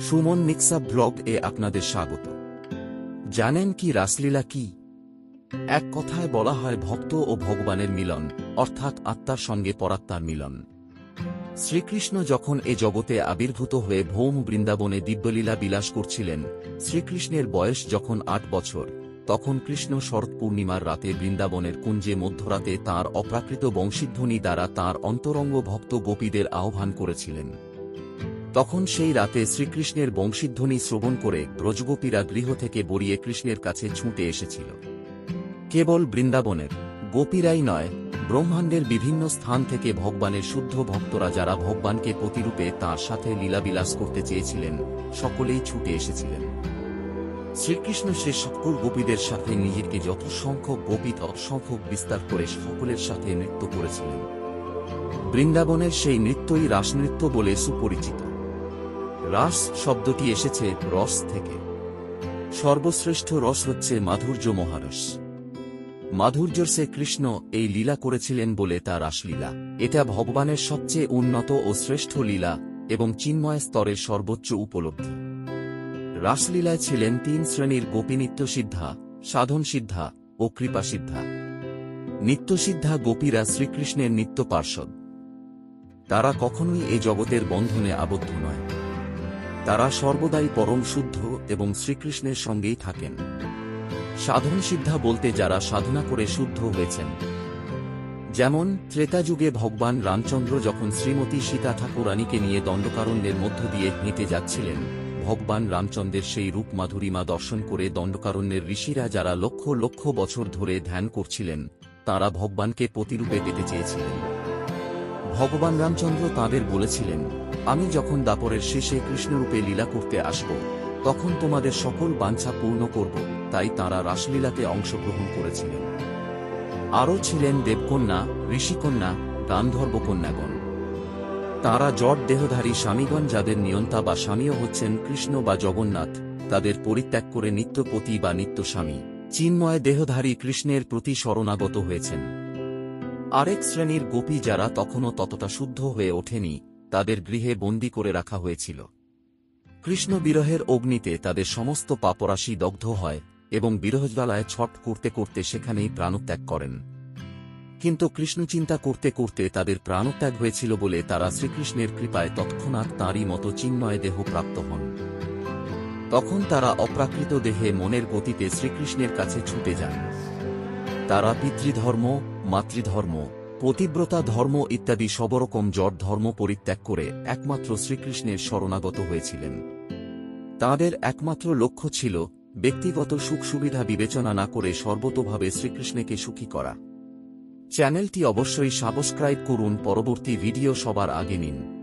Suman মিক্সা blog এ আপনাদের স্বাগত। জানেন কি রাসলীলা কি? এক কথায় বলা হয় ভক্ত ও ভগবানের মিলন, অর্থাৎ আত্মার সঙ্গে পরাত্মার মিলন। শ্রীকৃষ্ণ যখন এ জগতে আবির্ভূত হয়ে ভৌম বৃন্দাবনে দিব্যলীলা বিলাস করছিলেন, শ্রীকৃষ্ণের বয়স যখন আট বছর, তখন কৃষ্ণ শরৎ পূর্ণিমার রাতে বৃন্দাবনের কুঞ্জে মধ্যরাতে তার অপ্রাকৃত বংশীধ্বনি দ্বারা তার অন্তরঙ্গ ভক্ত গোপীদের আহ্বান করেছিলেন। তখন সেই রাতে শ্রীকৃষ্ণের বংশীধ্বনি শ্রবণ করে ব্রজগোপীরা গৃহ থেকে বড়িয়ে কৃষ্ণের কাছে ছুটে এসেছিল। কেবল বৃন্দাবনের গোপীরাই নয়, ব্রহ্মাণ্ডের বিভিন্ন স্থান থেকে ভগবানের শুদ্ধ ভক্তরা যারা ভগবানকে প্রতিরূপে তাঁর সাথে লীলাবিলাস করতে চেয়েছিলেন, সকলেই ছুটে এসেছিলেন। শ্রীকৃষ্ণ সে সকল গোপীদের সাথে নিজেকে যত সংখ্যক গোপী তত সংখ্যক বিস্তার করে সকলের সাথে নৃত্য করেছিলেন। বৃন্দাবনের সেই নৃত্যই রাসনৃত্য বলে সুপরিচিত। রাস শব্দটি এসেছে রস থেকে। সর্বশ্রেষ্ঠ রস হচ্ছে মাধুর্য মহারস। মাধুর্যর সে কৃষ্ণ এই লীলা করেছিলেন বলে তা রাসলীলা এটা ভগবানের সবচেয়ে উন্নত ও শ্রেষ্ঠ লীলা এবং চিন্ময় স্তরের সর্বোচ্চ উপলব্ধি। রাসলীলায় ছিলেন তিন শ্রেণির গোপীনিত্য সিদ্ধা, সাধন সিদ্ধা ও কৃপা সিদ্ধা। নিত্যসিদ্ধা গোপীরা শ্রীকৃষ্ণের নিত্য পার্ষদ। তারা কখনোই এই জগতের বন্ধনে আবদ্ধ নয়। তারা সর্বদাই পরম শুদ্ধ এবং শ্রীকৃষ্ণের সঙ্গেই থাকেন। সাধন সিদ্ধা বলতে যারা সাধনা করে শুদ্ধ হয়েছেন। যেমন ত্রেতাযুগে ভগবান রামচন্দ্র যখন শ্রীমতী সীতা ঠাকুরানীকে নিয়ে দণ্ডকারণ্যের মধ্য দিয়ে হেঁটে যাচ্ছিলেন, ভগবান রামচন্দ্রের সেই রূপ মাধুরিমা দর্শন করে দণ্ডকারণ্যের ঋষিরা যারা লক্ষ লক্ষ বছর ধরে ধ্যান করছিলেন, তারা ভগবানকে প্রতিরূপে পেতে চেয়েছিলেন। ভগবান রামচন্দ্র তাঁদের বলেছিলেন আমি যখন দাপরের শেষে কৃষ্ণরূপে লীলা করতে আসব, তখন তোমাদের সকল বাঞ্ছা পূর্ণ করব, তাই তাঁরা রাসলীলাতে অংশগ্রহণ করেছিলেন। আরও ছিলেন দেবকন্যা, ঋষিকন্যা, গান্ধর্বকন্যাগণ। তাঁরা জট দেহধারী স্বামীগণ যাদের নিয়ন্তা বা স্বামীও হচ্ছেন কৃষ্ণ বা জগন্নাথ, তাদের পরিত্যাগ করে নিত্যপতি বা নিত্য স্বামী চিন্ময় দেহধারী কৃষ্ণের প্রতি শরণাগত হয়েছেন। আরেক শ্রেণির গোপী যারা তখনও ততটা শুদ্ধ হয়ে ওঠেনি তাদের গৃহে বন্দী করে রাখা হয়েছিল। কৃষ্ণ বিরহের অগ্নিতে তাদের সমস্ত পাপরাশি দগ্ধ হয় এবং বিরহজ্বালায় ছট করতে করতে সেখানেই প্রাণত্যাগ করেন। কিন্তু কৃষ্ণ চিন্তা করতে করতে তাদের প্রাণত্যাগ হয়েছিল বলে তারা শ্রীকৃষ্ণের কৃপায় তৎক্ষণাৎ তাঁরই মতো চিন্ময় দেহ প্রাপ্ত হন। তখন তারা অপ্রাকৃত দেহে মনের গতিতে শ্রীকৃষ্ণের কাছে ছুটে যান। তারা পিতৃধর্ম, মাতৃধর্ম পতিব্রতা, ধর্ম ইত্যাদি সবরকম জট ধর্ম পরিত্যাগ করে একমাত্র শ্রীকৃষ্ণের শরণাগত হয়েছিলেন। তাদের একমাত্র লক্ষ্য ছিল ব্যক্তিগত সুখ সুবিধা বিবেচনা না করে সর্বতোভাবে শ্রীকৃষ্ণকে সুখী করা। চ্যানেলটি অবশ্যই সাবস্ক্রাইব করুন, পরবর্তী ভিডিও সবার আগে নিন।